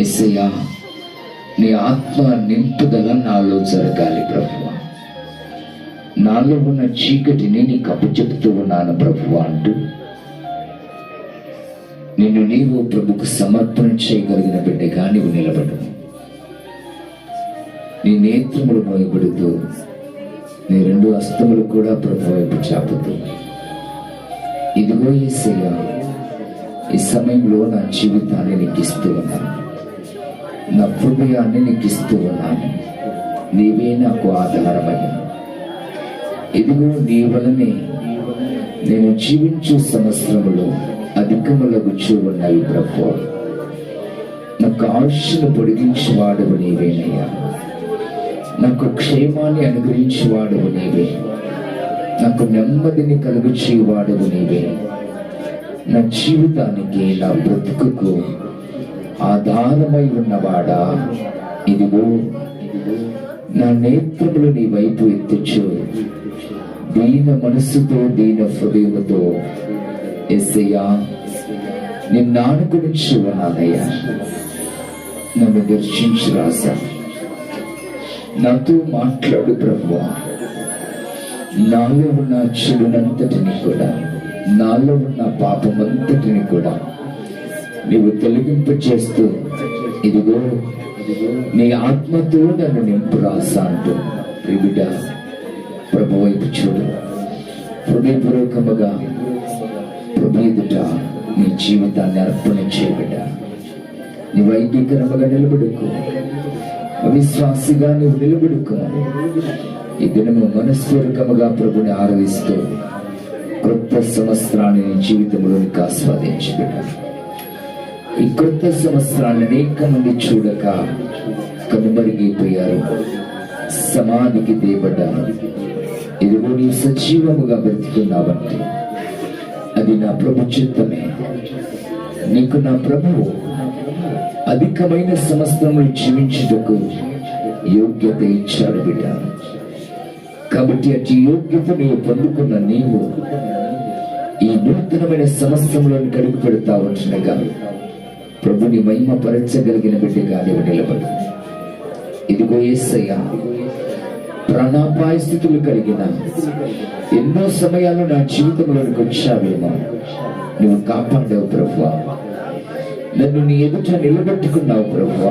ఎస్సయ్యా నీ ఆత్మ నింపుదల నాలో జరగాలి ప్రభు నాలో ఉన్న చీకటిని నీకు అప్పచెప్తూ ఉన్నాను ప్రభు అంటూ నిన్ను నీవు ప్రభుకు సమర్పణ చేయగలిగిన బిడ్డగా నీవు నిలబడు. నీ నేత్రములు మోయబడుతూ నీ రెండు హస్తములు కూడా ప్రభు వైపు చాపుతూ ఇదిగో ఏసయ్యా ఈ సమయంలో నా జీవితాన్ని నీకు ఇస్తూ ఉన్నాను. నా హృదయాన్ని నీకు ఇస్తూ ఉన్నాను. నీవే నాకు ఆధారమయ్యా. ఇదిగో నీ వలనే నేను జీవించు సంవత్సరములు అధికములకు ఉన్నవి ప్రభు నాకు ఆయుష్ను పొడిగించేవాడవు నీవేనయ్యా. నాకు క్షేమాన్ని అనుగ్రహించి వాడవు నీవే. నాకు నెమ్మదిని కలుగు వాడవు నీవే. నా జీవితానికి నా బ్రతుకుకు ఆధారమై ఉన్నవాడా ఇదిగో నా నేత్రములు నీ వైపు ఎత్తుచు. దీన మనస్సుతో దీన హృదయముతో ఎస్సయ్యా నిన్ను ఆనుకునించి ఉన్నానయ్యా నన్ను దర్శించి రాసా నాతో మాట్లాడు ప్రభు నాలో ఉన్న చెడునంతటిని కూడా నాలో ఉన్న పాపమంతటిని కూడా నీవు తొలగింపు చేస్తూ ఇదిగో నీ ఆత్మతో నన్ను నింపు రాసా అంటూ. బిడ్డ ప్రభు వైపు చూడు. హృదయపూర్వకముగా ప్రభు ఎదుట నీ జీవితాన్ని అర్పణ చేయబిడ్డ నీ వైద్యకరముగా నిలబడుకో. అవిశ్వాసిగా నువ్వు నిలబడుకో. ఈ దినము మనస్పూర్వకముగా ప్రభుని ఆరాధిస్తూ క్రొత్త సంవత్సరాన్ని నీ జీవితంలోనికి ఆస్వాదించబడ్డారు ఈ కొత్త సంవత్సరాన్ని అనేక మంది చూడక కనుమరుగైపోయారు. సమాధికి దేబడ్డారు ఇదిగో నీ సజీవముగా బ్రతుకున్నావంటే అది నా ప్రభు చిత్తమే. నీకు నా ప్రభువు అధికమైన సంవత్సరములు జీవించుటకు యోగ్యత ఇచ్చాడు బిడ్డ. కాబట్టి అటు యోగ్యత నీవు పొందుకున్న నీవు ఈ నూతనమైన సమస్యలను కడుగు పెడతా ఉంటుండగా ప్రభుని మహిమ పరచగలిగిన బిడ్డగా నీవు నిలబడి. ఇదిగో ఏసయ్య ప్రాణాపాయ స్థితులు కలిగిన ఎన్నో సమయాలు నా జీవితంలోనికి వచ్చావేమో నువ్వు కాపాడావు ప్రభు నన్ను నీ ఎదుట నిలబెట్టుకున్నావు ప్రభు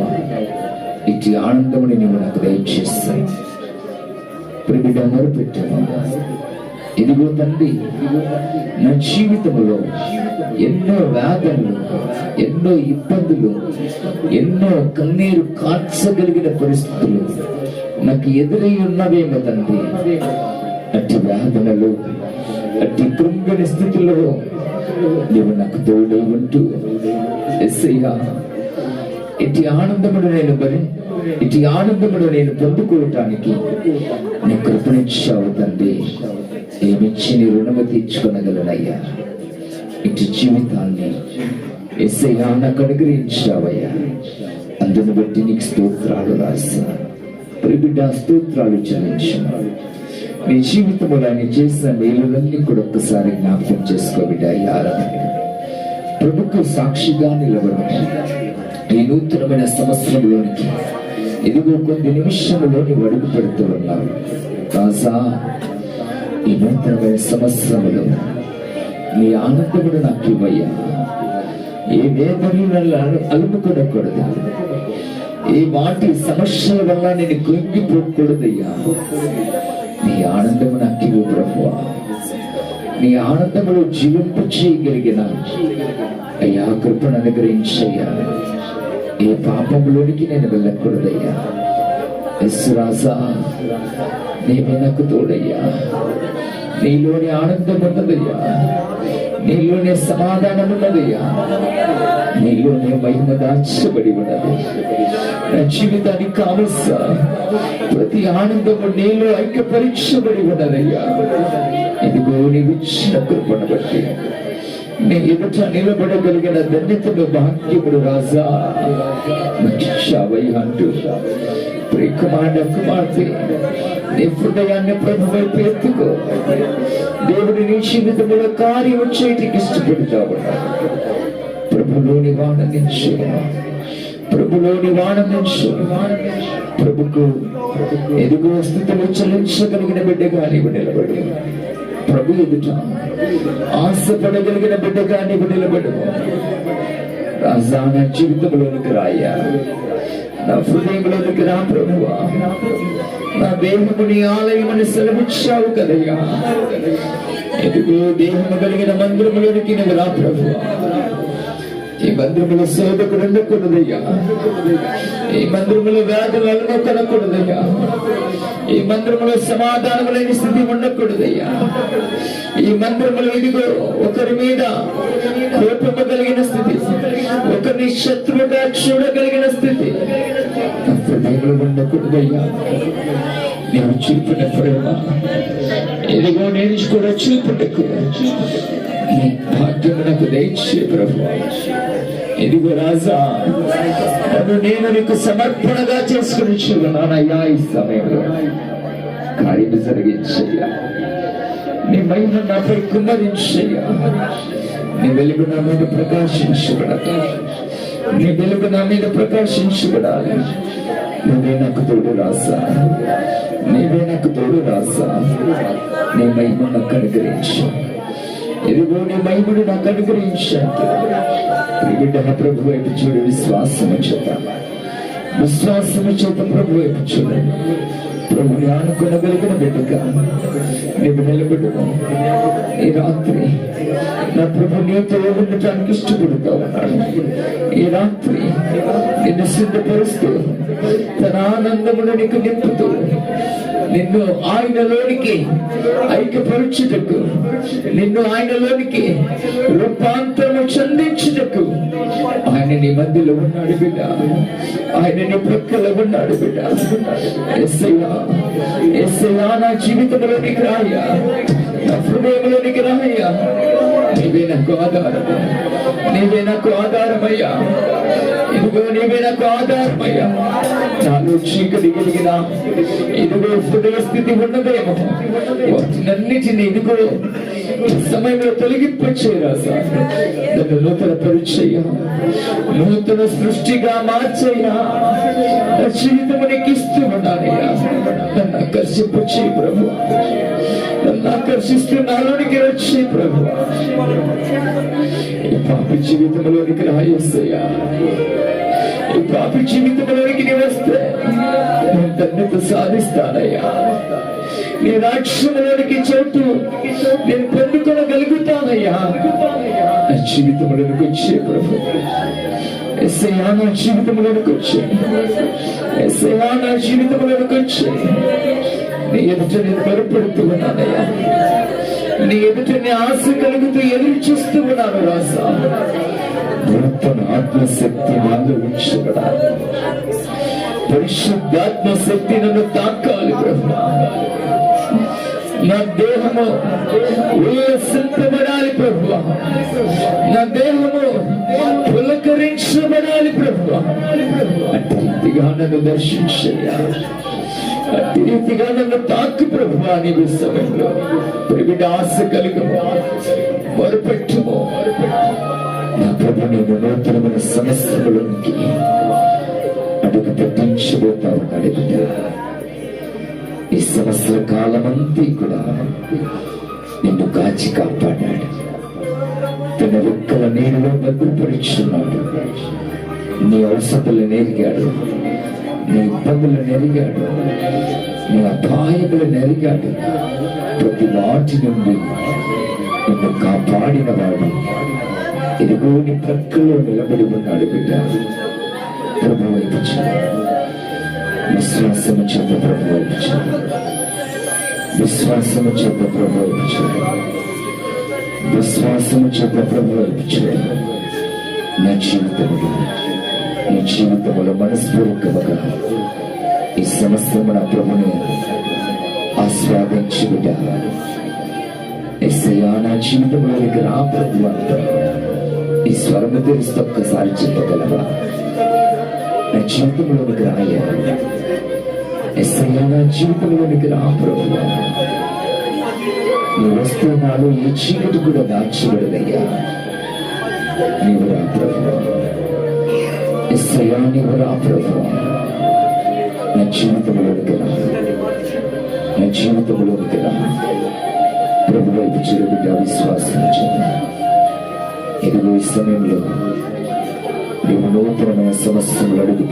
ఇటు ఆనందముని నువ్వు నాకు దయచేస్తాయి ప్రిబిడ పెట్టావు ఇదిగో తండ్రి నా జీవితంలో ఎన్నో వేదనలు ఎన్నో ఇబ్బందులు ఎన్నో కన్నీరు కార్చగలిగిన పరిస్థితులు నాకు ఎదురై ఉన్నవేమో తండ్రి. అట్టి వేదనలు అట్టి కృంగని స్థితిలో నువ్వు నాకు తోడై ఉంటూ ఎస్ఐగా ఇటు ఆనందముడు నేను మరి ఇటు ఆనందముడు నేను పొందుకోవటానికి నీ కృపణించావు తండ్రి. క్షమించి నీ రుణము తీర్చుకొనగలనయ్యా. ఇటు జీవితాన్ని ఎస్ఐయా నాకు అనుగ్రహించావయ్యా అందును బట్టి నీకు స్తోత్రాలు రాసిన ప్రిబిడ్డ స్తోత్రాలు చెల్లించు నీ జీవితంలో ఆయన చేసిన మేలులన్నీ కూడా ఒక్కసారి జ్ఞాపకం చేసుకో బిడ్డ ఆరాధన. ప్రభుకు సాక్షిగా నిలబడి. ఈ నూతనమైన సంవత్సరంలోనికి ఇదిగో కొన్ని నిమిషంలో నీవు అడుగు పెడుతూ ఉన్నావు. రాజా ఈ నూతనమైన నీ ఆనందముడు నాకు ఇవ్వయ్యా. ఏ వేదనలు నన్ను అలు- ఏ వాటి సమస్యల వల్ల నేను కుంగిపోకూడదయ్యా. నీ ఆనందము నాకు ఇవ్వు ప్రభువా. నీ ఆనందములో జీవింపు చేయగలిగిన. అయ్యా కృపను అనుగ్రహించయ్యా. ఏ పాపంలోనికి నేను వెళ్ళకూడదయ్యా. ఎస్ రాజా. నీవే నాకు తోడయ్యా నీలోని ఆనందం ఉన్నదయ్యా నీలోనే సమాధానం ఉన్నదయ్యా నీలోనే మహిమ దాచబడి ఉన్నది నా జీవితానికి కావలస ప్రతి ఆనందము నీలో ఐక్యపరీక్షబడి ఉన్నదయ్యా ఇదిగో నీవు ఇచ్చిన కృపను బట్టి నీ ఎదుట నిలబడగలిగిన ధన్యతను భాగ్యముడు రాజా నచ్చావయ్య అంటూ కుమార్ కుమార్తె నీ హృదయాన్ని ప్రభు వైపు ఎత్తుకో. దేవుడి నీ జీవితంలో కార్యం చేయటికి ఇష్టపడతావు ప్రభులోని వాడనిచ్చు ప్రభులోని వాడమించు ప్రభుకు ఎదుగు స్థితిలో చెల్లించగలిగిన బిడ్డగా నీవు నిలబడి. ప్రభు ఎదుట ఆశపడగలిగిన బిడ్డగా నీవు నిలబడు. రాజా నా జీవితంలోనికి రాయ్యా. నా హృదయంలోనికి రా ప్రభువా. దేహము నీ ఆలయమని సెలవిచ్చావు కదయ్యా. ఎదుగు దేహము కలిగిన మందిరములోనికి నువ్వు రా ప్రభువా ఈ మందిరములో శోధకుడు ఉండకూడదయ్యా. ఈ మందిరములో వ్యాధులు అలమొక్కనకూడదయ్యా ఈ మందిరములో సమాధానం లేని స్థితి ఉండకూడదయ్యా. ఈ మందిరములో ఇదిగో ఒకరి మీద కోపము కలిగిన స్థితి ఒకరిని శత్రువుగా చూడగలిగిన స్థితి. ఉండకూడదయ్యా. నేను చూపిన ప్రేమ ఇదిగో నేను కూడా చూపుటకు నీ భాగ్యం నాకు దయచే ప్రభు. ఇదిగో రాజా నన్ను నేను నీకు సమర్పణగా చేసుకుని చూడనానయ్యా ఈ సమయంలో. కార్యం జరిగించయ్యా. నీ మహిమ నాపై కుమ్మరించయ్యా. నీ వెలుగు నా మీద ప్రకాశించబడతా నీ వెలుగు నా మీద ప్రకాశించబడాలి. నువ్వే నాకు తోడు రాసా నీవే నాకు తోడు రాసా. నీ మహిమ నాకు అనుగ్రహించు ఇదిగో నీ మహిమను నాకు అనుగ్రహించాను బిడ్డ ప్రభు వైపు చూడు విశ్వాసము చేత. విశ్వాసము చేత ప్రభు వైపు చూడండి ప్రభుని ఆనుకునగలిగిన బిడ్డగా నీవు నిలబెట్టుకో ఈ రాత్రి నా ప్రభు నీతో ఉండటానికి ఇష్టపడుతూ ఉన్నాడు ఈ రాత్రి నిన్ను సిద్ధపరుస్తూ తన ఆనందమును నీకు నింపుతూ నిన్ను ఆయనలోనికి ఐక్యపరుచుటకు నిన్ను ఆయనలోనికి రూపాంతరము చెందించుటకు. ఆయన నీ మధ్యలో ఉన్నాడు బిడ్డ. ఆయన నీ ప్రక్కలో ఉన్నాడు బిడ్డ. ఎస్సయ్యా నా జీవితంలోనికి రాయ నా హృదయంలోనికి రాయ నీవే నాకు ఆధారం నీవే నాకు ఆధారమయ్యా ఇదిగో నీవే నాకు ఆధారమయ్యా నాలో చీకటి కలిగిన ఇదిగో హృదయ స్థితి ఉన్నదేమో. వాటినన్నిటిని ఇదిగో సమయంలో తొలగింపచేయరా సార్? నన్ను నూతన పరిచయ నూతన సృష్టిగా మార్చయ్యా నా జీవితము నీకు ఇస్తూ ఉన్నానయ్యా నన్ను ఆకర్షింపచే ప్రభు. నన్ను ఆకర్షిస్తూ నాలోనికి వచ్చే ప్రభు. ఈ పాపి జీవితంలోనికి రాయేస్తయ్యా. ఈ పాపి జీవితంలోనికి నీ వస్తే నేను ధన్యత సాధిస్తానయ్యా. నీ రాక్షసులోనికి చోటు నేను పొందుకోగలుగుతానయ్యా. నా జీవితంలోనికి వచ్చే ప్రభు. ఎస్ఐయా నా జీవితంలోనికి వచ్చే. ఎస్ఐయా నా జీవితంలోనికి వచ్చే. నీ ఎదుట నేను బలపడుతూ ఉన్నానయ్యా. నీ ఎదుట నీ ఆశ కలుగుతూ ఎదురు చూస్తూ ఉన్నాను రాసా నూతన ఆత్మశక్తి నాలో ఉంచబడాలి పరిశుద్ధాత్మ శక్తి నన్ను తాకాలి బ్రహ్మ నా దేహము ఉల్లసింపబడాలి ప్రభు. నా దేహము పులకరించబడాలి ప్రభు. అట్టి రీతిగా నన్ను దర్శించయ్యా. అట్టి రీతిగా నన్ను తాకు ప్రభు అని సమయంలో. ప్రివిడ ఆశ కలుగము మొరపెట్టుము. నా ప్రభు నేను నూతనమైన సమస్యలోనికి అడుగు పెట్టించబోతావు అడుగుతా ఈ సంవత్సర కాలమంతా కూడా నిన్ను కాచి కాపాడాడు. తన ఒక్కల నీళ్ళలో భద్రపరుచున్నాడు. నీ అవసరతలు నెరిగాడు. నీ ఇబ్బందులు నెరిగాడు. నీ అపాయములు నెరిగాడు. ప్రతి వాటి నుండి నిన్ను కాపాడిన వాడు ఇదిగో నీ ప్రక్కలో నిలబడి ఉన్నాడు బిడ్డ. ప్రభు వైపు విశ్వాసము చేత ప్రభుత్వం విశ్వాసము చేత ప్రభుత్వం విశ్వాసము చేత ప్రభుత్వం నా జీవితంలో ఈ జీవితంలో మనస్పూర్వకముగా ఈ సమస్తము నా ప్రభుని ఆస్వాదించి ఎస్ఐయా నా జీవితంలోనికి రా ప్రభు అంతా ఈ స్వరము తెలుస్తూ ఒక్కసారి చెప్పగలవా? నా జీవితంలో దగ్గర రాయ? ఎస్ఐయా నా జీవితంలోనికి రా ప్రభు నీ వస్తువునాలు ఏ చీకటి కూడా దాచబడదయ్యా నీవు రా ప్రభు ఎస్సయాన్ని రా ప్రభు నా జీవితంలోనికి రా నా జీవితంలోనికి రా ప్రభు వైపు చిరుబిడ్డ విశ్వాసం ఇదిగో ఈ సమయంలో నీవు నూతనమైన సమస్యలు అడుగు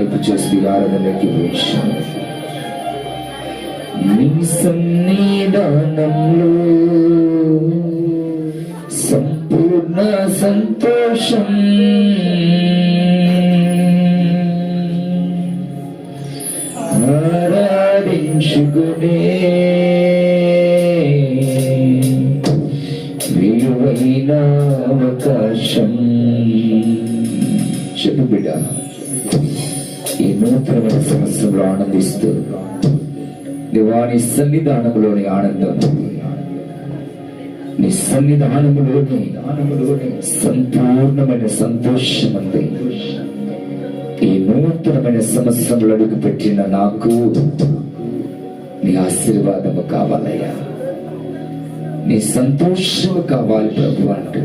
వైపు చేసి ఆరాధనకి వచ్చాను నీ సన్నిధానంలో సంపూర్ణ సంతోషం. ఆరాధించుకునే సమస్యలు దేవాని సన్నిధానంలోని ఆనందం. నీ సన్నిధానములోని సంపూర్ణమైన సంతోషం అంది ఈ నూతనమైన సంవత్సరంలో అడుగు పెట్టిన నాకు నీ ఆశీర్వాదము కావాలయ్యా. నీ సంతోషము కావాలి ప్రభు అంటూ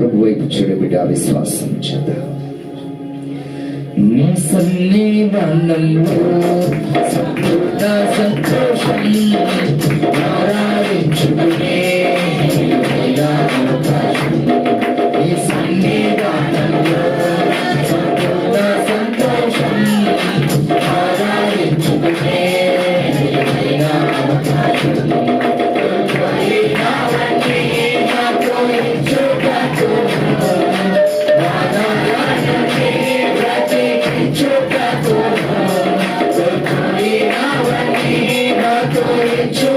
ప్రభు వైపు చూడబిడ్డ విశ్వాసం చేద్దాం. నీ సన్నిధానంలో సంతోషం. ఆరాధించుకునే నాతో ఇచ్చుటకు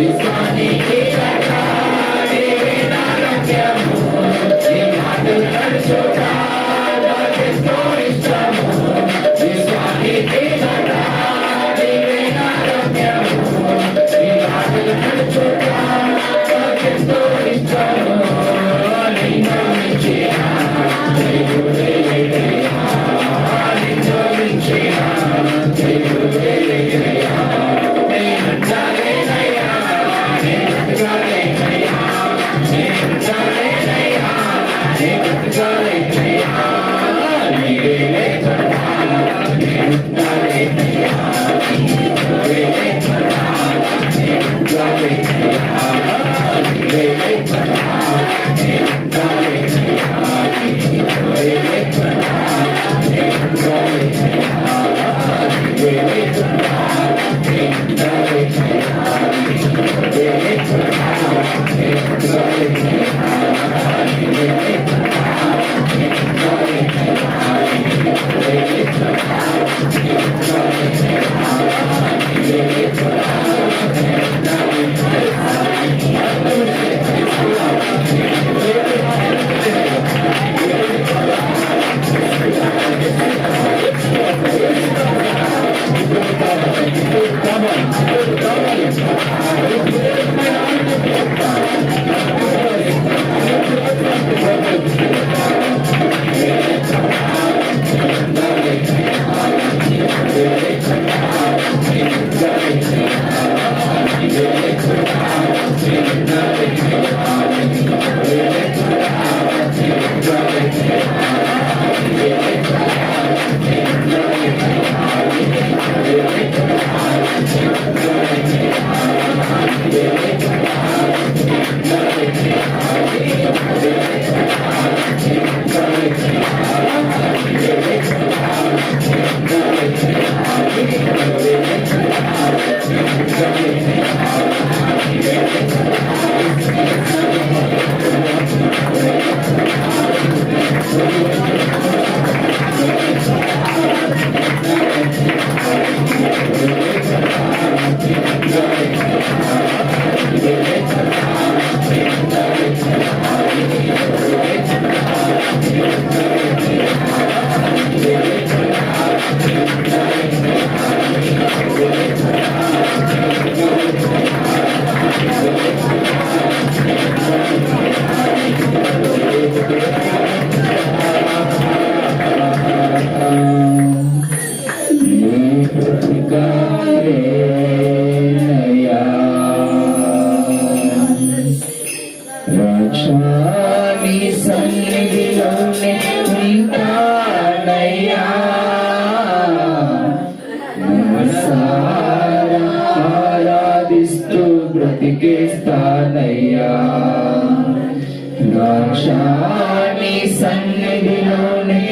It's funny. బ్రతికేస్తానయ్యా రాజాని సన్నిధిలోనే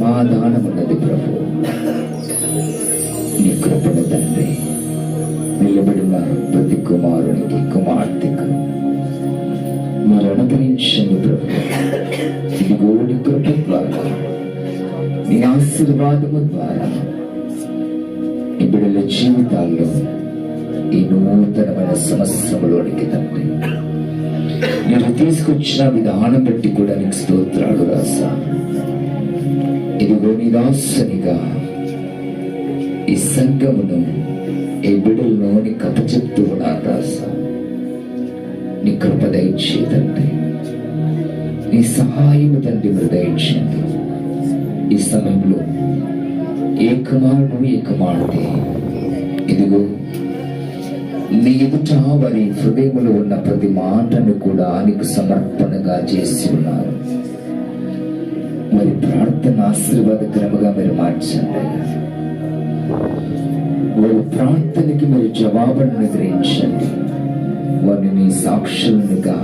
సమాధానం ఉన్నది ప్రభు. నీ కృపణ తండ్రి నిలబడినారు ప్రతి కుమారునికి కుమార్తెకు మరి అనుగ్రహించండి ప్రభు. ఇదిగో నీ కృప ద్వారా నీ ఆశీర్వాదము ద్వారా ఈ బిడ్డల జీవితాల్లో ఈ నూతనమైన సంవత్సరంలోనికి తండ్రి. మీరు తీసుకొచ్చిన విధానం బట్టి కూడా నీకు స్తోత్రాలు రాసా. ఇదిగో నీ ఈ సంఘమును ఈ బిడ్డలను నీకు అప్పచెప్తూ ఉన్నాను రాసా నీ కృప దయచేదండి నీ సహాయము తండ్రి మీరు దయచేయండి. ఈ సమయంలో ఏ కుమారుడు ఏ కుమార్తె ఇదిగో నీ ఎదుట వారి హృదయములు ఉన్న ప్రతి మాటను కూడా నీకు సమర్పణగా చేసి ఉన్నారు మరి ప్రార్థన ఆశీర్వాదకరముగా మీరు మార్చండి. వారి ప్రార్థనకి మీరు జవాబును గ్రహించండి వారిని మీ సాక్షులుగా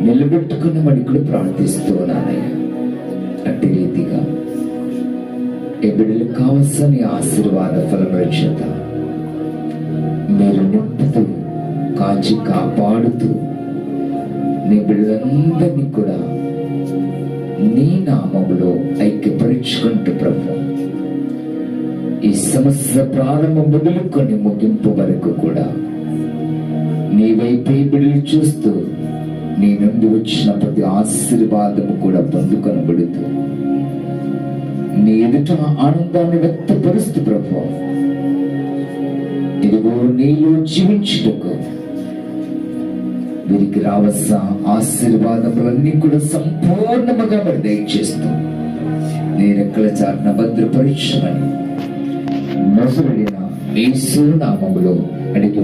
నిలబెట్టుకుని మరి ఇక్కడ ప్రార్థిస్తూ ఉన్నానయ్యా. అట్టి రీతిగా ఈ బిడ్డలకు కావలసిన ఆశీర్వాద ఫలముల చేత మీరు నింపుతూ కాచి కాపాడుతూ నీ బిడ్డలందరినీ కూడా నీ నామములో ఐక్యపరుచుకుంటూ ప్రభు. ఈ సమస్య ప్రారంభం మొదలుకొని ముగింపు వరకు కూడా నీ వైపే బిడ్డలు చూస్తూ నీ నుండి వచ్చిన ప్రతి ఆశీర్వాదము కూడా పొందుకొనబడుతూ నీ ఎదుట ఆనందాన్ని వ్యక్తపరుస్తూ ప్రభు. ఇదిగో నీలో జీవించుటకు వీరికి రావలసిన ఆశీర్వాదములన్నీ కూడా సంపూర్ణముగా మరి దయచేస్తూ నేరెక్కల చాటున భద్రపరిచమని మొసలుడిన మీ నామములో అడిగి